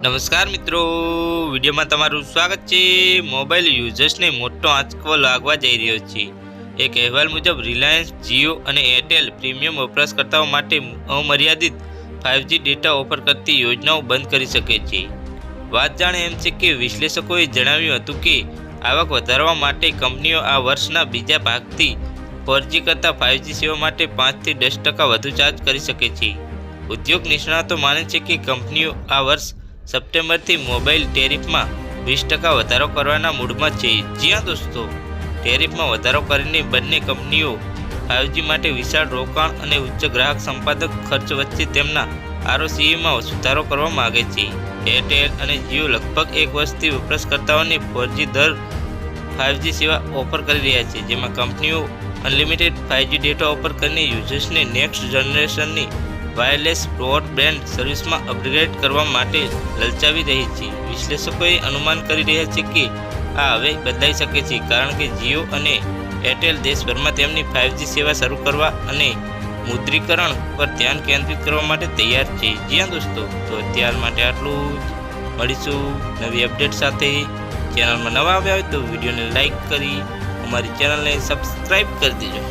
નમસ્કાર મિત્રો, વિડીયોમાં તમારું સ્વાગત છે. મોબાઈલ યુઝર્સને મોટો આંચકો લાગવા જઈ રહ્યો છે. એક અહેવાલ મુજબ, રિલાયન્સ જીઓ અને એરટેલ પ્રીમિયમ વપરાશકર્તાઓ માટે અમર્યાદિત ફાઇવજી ડેટા ઓફર કરતી યોજનાઓ બંધ કરી શકે છે. વાત જાણે એમ છે કે વિશ્લેષકોએ જણાવ્યું હતું કે, આવક વધારવા માટે કંપનીઓ આ વર્ષના બીજા ભાગથી ફોરજી કરતાં ફાઇવજી સેવા માટે પાંચથી દસ ટકા વધુ ચાર્જ કરી શકે છે. ઉદ્યોગ નિષ્ણાતો માને છે કે કંપનીઓ આ વર્ષ સપ્ટેમ્બરથી મોબાઈલ ટેરિફમાં વીસ ટકા વધારો કરવાના મૂડમાં છે. જ્યાં દોસ્તો, ટેરિફમાં વધારો કરીને બંને કંપનીઓ ફાઇવજી માટે વિશાળ રોકાણ અને ઉચ્ચ ગ્રાહક સંપાદક ખર્ચ વચ્ચે તેમના આરઓસીમાં સુધારો કરવા માગે છે. એરટેલ અને જીઓ લગભગ એક વર્ષથી વપરાશકર્તાઓને ફોરજી દર ફાઇવજી સેવા ઓફર કરી રહ્યા છે, જેમાં કંપનીઓ અનલિમિટેડ ફાઇવજી ડેટા ઓફર કરીને યુઝર્સને નેક્સ્ટ જનરેશનની વાયરલેસ બ્રોડબેન્ડ સર્વિસમાં અપગ્રેડ કરવા માટે લલચાવી રહી છે. વિશ્લેષકોએ અનુમાન કરી રહ્યા છે કે આ હવે બદલાઈ શકે છે, કારણ કે જીઓ અને એરટેલ દેશભરમાં તેમની ફાઇવજી સેવા શરૂ કરવા અને મુદ્રીકરણ પર ધ્યાન કેન્દ્રિત કરવા માટે તૈયાર છે. જ્યાં દોસ્તો, તો અત્યાર માટે આટલું જ. મળીશું નવી અપડેટ સાથે. ચેનલમાં નવા આવ્યા હોય તો વિડીયોને લાઇક કરી, અમારી ચેનલને સબસ્ક્રાઈબ કરી દેજો.